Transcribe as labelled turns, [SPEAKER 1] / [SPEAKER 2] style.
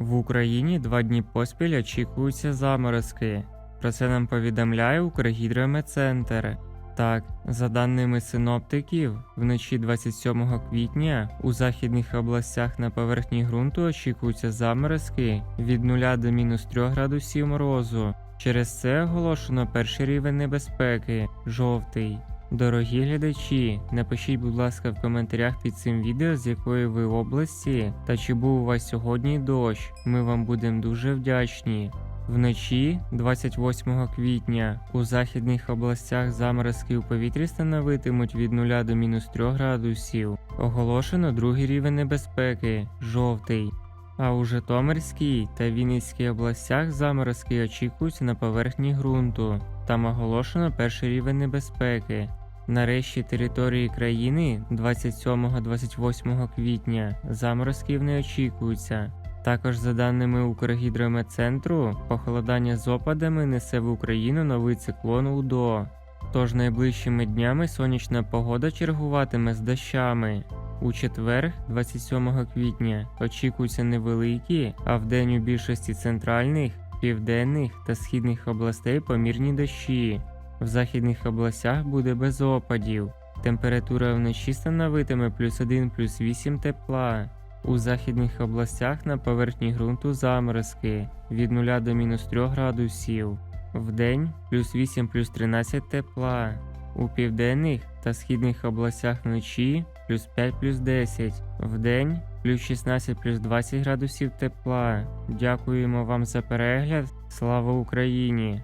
[SPEAKER 1] В Україні два дні поспіль очікуються заморозки. Про це нам повідомляє Укргідрометцентр. Так, за даними синоптиків, вночі 27 квітня у західних областях на поверхні ґрунту очікуються заморозки від 0 до мінус 3 градусів морозу. Через це оголошено перший рівень небезпеки жовтий. Дорогі глядачі, напишіть, будь ласка, в коментарях під цим відео, з якої ви області та чи був у вас сьогодні дощ. Ми вам будемо дуже вдячні. Вночі, 28 квітня, у західних областях заморозки у повітрі становитимуть від 0 до мінус 3 градусів. Оголошено другий рівень небезпеки жовтий. А у Житомирській та Вінницькій областях заморозки очікуються на поверхні ґрунту. Там оголошено перший рівень небезпеки. Нарешті території країни 27-28 квітня заморозків не очікуються. Також за даними Укргідрометцентру, похолодання з опадами несе в Україну новий циклон УДО. Тож найближчими днями сонячна погода чергуватиме з дощами. У четвер, 27 квітня, очікуються невеликі, а вдень у більшості центральних, південних та східних областей помірні дощі. В західних областях буде без опадів. Температура вночі становитиме плюс 1 плюс 8 тепла. У західних областях на поверхні ґрунту заморозки від 0 до мінус 3 градусів. Вдень плюс 8 плюс 13 тепла. У південних та східних областях вночі плюс 5 плюс 10. Вдень плюс 16 плюс 20 градусів тепла. Дякуємо вам за перегляд. Слава Україні!